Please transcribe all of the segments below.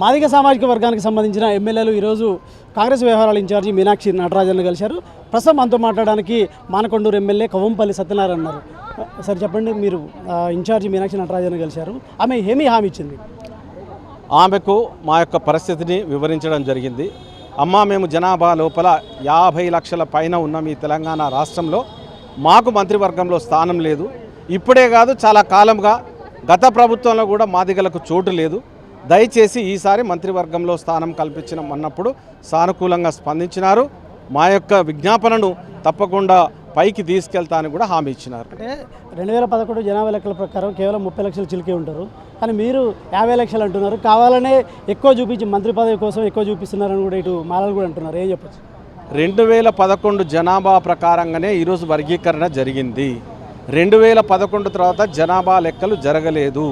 మాదిగ సామాజిక వర్గానికి సంబంధించిన ఎమ్మెల్యేలు ఈరోజు కాంగ్రెస్ వ్యవహారాల ఇన్ఛార్జి మీనాక్షి నటరాజన్ను కలిశారు. ప్రస్తుతం మనతో మాట్లాడడానికి మానకొండూరు ఎమ్మెల్యే కవంపల్లి సత్యనారాయణ అన్నారు. సార్ చెప్పండి మీరు ఇన్ఛార్జి మీనాక్షి నటరాజన్ను కలిశారు. ఆమె ఏమీ హామీ ఇచ్చింది? ఆమెకు మా యొక్క పరిస్థితిని వివరించడం జరిగింది. అమ్మ మేము జనాభా లోపల యాభై లక్షల పైన ఉన్న ఈ తెలంగాణ రాష్ట్రంలో. మాకు మంత్రివర్గంలో స్థానం లేదు. ఇప్పుడే కాదు చాలా కాలంగా గత ప్రభుత్వంలో కూడా మాదిగలకు చోటు లేదు. దయచేసి ఈసారి మంత్రివర్గంలో స్థానం కల్పించడం అన్నప్పుడు సానుకూలంగా స్పందించినారు. మా యొక్క విజ్ఞాపనను తప్పకుండా పైకి తీసుకెళ్తా అని కూడా హామీ ఇచ్చినారు. అంటే రెండు వేల పదకొండు జనాభా లెక్కల ప్రకారం కేవలం ముప్పై లక్షలు చిలికే ఉంటారు. కానీ మీరు యాభై లక్షలు అంటున్నారు. కావాలనే ఎక్కువ చూపించి మంత్రి పదవి కోసం ఎక్కువ చూపిస్తున్నారని కూడా ఇటు మాలలు కూడా అంటున్నారు. ఏం చెప్పచ్చు? రెండు వేల పదకొండు జనాభా ప్రకారంగానే ఈరోజు వర్గీకరణ జరిగింది. రెండు వేల పదకొండు తర్వాత జనాభా లెక్కలు జరగలేదు.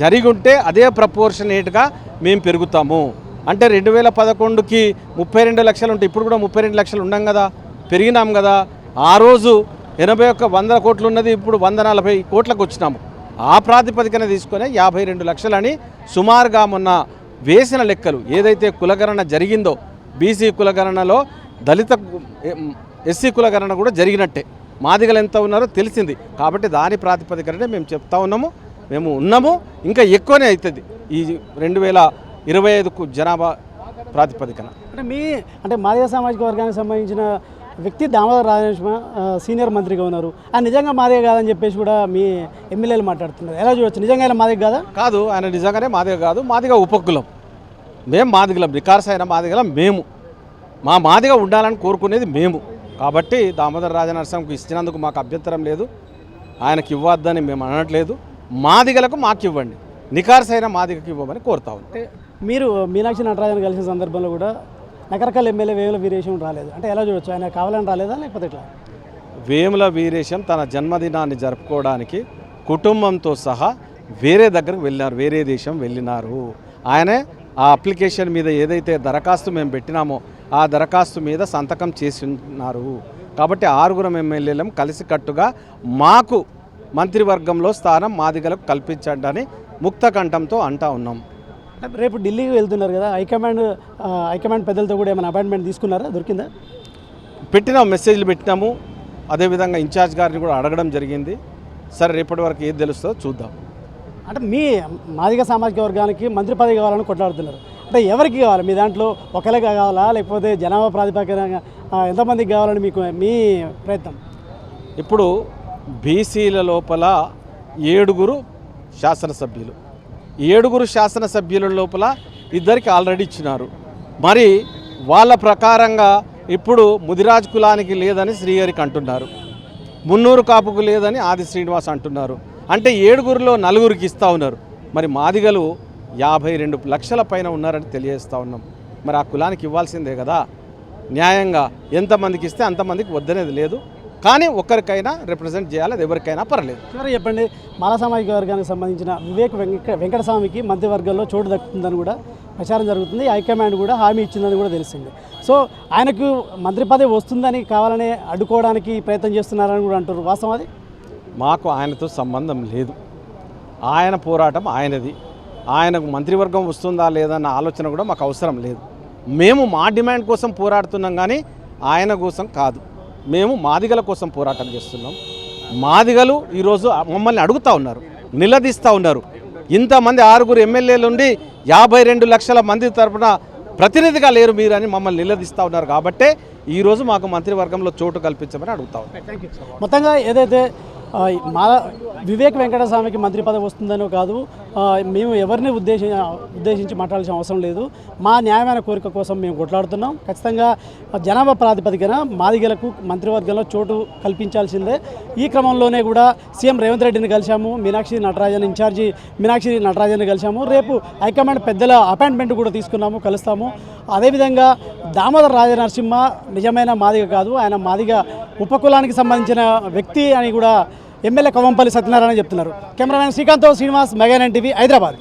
జరిగి ఉంటే అదే ప్రపోర్షనేట్గా మేము పెరుగుతాము. అంటే రెండు వేల పదకొండుకి ముప్పై రెండు లక్షలు ఉంటే ఇప్పుడు కూడా ముప్పై రెండు లక్షలు ఉన్నాం కదా పెరిగినాం కదా. ఆ రోజు ఎనభై ఒక్క వందల కోట్లు ఉన్నది ఇప్పుడు వంద నలభై కోట్లకు వచ్చినాము. ఆ ప్రాతిపదికన తీసుకొని యాభై రెండు లక్షలని సుమారుగా మొన్న వేసిన లెక్కలు. ఏదైతే కులగణన జరిగిందో బీసీ కులగణనలో దళిత ఎస్సీ కులగణన కూడా జరిగినట్టే. మాదిగలు ఎంత ఉన్నారో తెలిసింది. కాబట్టి దాని ప్రాతిపదికనే మేము చెప్తా ఉన్నాము. మేము ఉన్నాము ఇంకా ఎక్కువనే అవుతుంది. ఈ రెండు వేల ఇరవై ఐదుకు జనాభా ప్రాతిపదికన. అంటే మీ అంటే మాదిగ సామాజిక వర్గానికి సంబంధించిన వ్యక్తి దామోదర రాజనరసింహ సీనియర్ మంత్రిగా ఉన్నారు. ఆయన నిజంగా మాదిగ కాదని చెప్పేసి కూడా మీ ఎమ్మెల్యేలు మాట్లాడుతున్నారు. ఎలా చూడొచ్చు? నిజంగా ఆయన మాదిగ కాదా? కాదు ఆయన నిజంగానే మాదిగ కాదు మాదిగ ఉపకులం. మేము మాదిగలం నికార్స్ అయిన మాదిగలం మేము. మా మాదిగ ఉండాలని కోరుకునేది మేము. కాబట్టి దామోదర రాజనరసింహకు ఇచ్చినందుకు మాకు అభ్యంతరం లేదు. ఆయనకి ఇవ్వద్దని మేము అనట్లేదు. మాదిగలకు మాకు ఇవ్వండి నికార్స్ అయిన మాదిగకి ఇవ్వమని కోరుతా అంటే మీరు మీనాక్షి నటరాజన్ కలిసిన సందర్భంలో కూడా నకరకల్ ఎమ్మెల్యే వేముల వీరేశం రాలేదు. అంటే ఎలా చూడొచ్చు? ఆయన కావాలని రాలేదా? లేకపోతే ఎట్లా? వేముల వీరేశం తన జన్మదినాన్ని జరుపుకోవడానికి కుటుంబంతో సహా వేరే దగ్గరకు వెళ్ళినారు వేరే దేశం వెళ్ళినారు. ఆయనే ఆ అప్లికేషన్ మీద ఏదైతే దరఖాస్తు మేము పెట్టినామో ఆ దరఖాస్తు మీద సంతకం చేసి ఉన్నారు కాబట్టి ఆరుగురం ఎమ్మెల్యేలం కలిసికట్టుగా మాకు మంత్రివర్గంలో స్థానం మాదిగలకు కల్పించండి అని ముక్త కంఠంతో అంటా ఉన్నాం. అంటే రేపు ఢిల్లీకి వెళ్తున్నారు కదా హైకమాండ్ హైకమాండ్ పెద్దలతో కూడా ఏమైనా అపాయింట్మెంట్ తీసుకున్నారా? దొరికిందా? పెట్టినాం మెసేజ్లు పెట్టినాము. అదేవిధంగా ఇన్ఛార్జ్ గారిని కూడా అడగడం జరిగింది. సరే రేపటి వరకు ఏది తెలుస్తుందో చూద్దాం. అంటే మీ మాదిగ సామాజిక వర్గానికి మంత్రి పదవి కావాలని కొట్లాడుతున్నారు. అంటే ఎవరికి కావాలి? మీ దాంట్లో ఒకరికి కావాలా? లేకపోతే జనాభా ప్రాతిపదికన ఆ, ఎంతమందికి కావాలని మీకు మీ ప్రయత్నం? ఇప్పుడు బీసీల లోపల ఏడుగురు శాసనసభ్యులు. ఏడుగురు శాసనసభ్యుల లోపల ఇద్దరికి ఆల్రెడీ ఇచ్చినారు. మరి వాళ్ళ ప్రకారంగా ఇప్పుడు ముదిరాజ్ కులానికి లేదని శ్రీహరికి అంటున్నారు. మున్నూరు కాపుకు లేదని ఆది శ్రీనివాస్ అంటున్నారు. అంటే ఏడుగురిలో నలుగురికి ఇస్తూ ఉన్నారు. మరి మాదిగలు యాభై రెండు లక్షల పైన ఉన్నారని తెలియజేస్తూ ఉన్నాం. మరి ఆ కులానికి ఇవ్వాల్సిందే కదా. న్యాయంగా ఎంతమందికి ఇస్తే అంతమందికి వద్దనేది లేదు. కానీ ఒక్కరికైనా రిప్రజెంట్ చేయాలి అది ఎవరికైనా పర్లేదు. చివరి చెప్పండి. మాల సామాజిక వర్గానికి సంబంధించిన వివేక్ వెంక వెంకటస్వామికి మంత్రివర్గంలో చోటు దక్కుతుందని కూడా ప్రచారం జరుగుతుంది. హైకమాండ్ కూడా హామీ ఇచ్చిందని కూడా తెలిసింది. సో ఆయనకు మంత్రి పదవి వస్తుందని కావాలని అడ్డుకోవడానికి ప్రయత్నం చేస్తున్నారని కూడా అంటారు వాస్తవం అది? మాకు ఆయనతో సంబంధం లేదు. ఆయన పోరాటం ఆయనది. ఆయనకు మంత్రివర్గం వస్తుందా లేదా అన్న ఆలోచన కూడా మాకు అవసరం లేదు. మేము మా డిమాండ్ కోసం పోరాడుతున్నాం కానీ ఆయన కోసం కాదు. మేము మాదిగల కోసం పోరాటం చేస్తున్నాం. మాదిగలు ఈరోజు మమ్మల్ని అడుగుతూ ఉన్నారు నిలదీస్తూ ఉన్నారు. ఇంతమంది ఆరుగురు ఎమ్మెల్యేలు ఉండి యాభై రెండు లక్షల మంది తరఫున ప్రతినిధిగా లేరు మీరు అని మమ్మల్ని నిలదీస్తూ ఉన్నారు కాబట్టే ఈరోజు మాకు మంత్రివర్గంలో చోటు కల్పించమని అడుగుతా ఉన్నాం. మొత్తంగా ఏదైతే మా వివేక్ వెంకటస్వామికి మంత్రి పదవి వస్తుందనో కాదు మేము ఎవరిని ఉద్దేశి ఉద్దేశించి మాట్లాడాల్సిన అవసరం లేదు. మా న్యాయమైన కోరిక కోసం మేము కొట్లాడుతున్నాం. ఖచ్చితంగా జనాభా ప్రాతిపదికన మాదిగలకు మంత్రివర్గంలో చోటు కల్పించాల్సిందే. ఈ క్రమంలోనే కూడా సీఎం రేవంత్ రెడ్డిని కలిశాము. మీనాక్షి నటరాజన్ ఇన్ఛార్జి మీనాక్షి నటరాజన్ని కలిశాము. రేపు హైకమాండ్ పెద్దల అపాయింట్మెంట్ కూడా తీసుకున్నాము కలుస్తాము. అదేవిధంగా దామోదర రాజనరసింహ నిజమైన మాదిగ కాదు. ఆయన మాదిగ ఉపకులానికి సంబంధించిన వ్యక్తి అని కూడా ఎమ్మెల్యే కవంపల్లి సత్యనారాయణ చెప్తున్నారు. Cameraman Srikanth Srinivas Megan TV Hyderabad.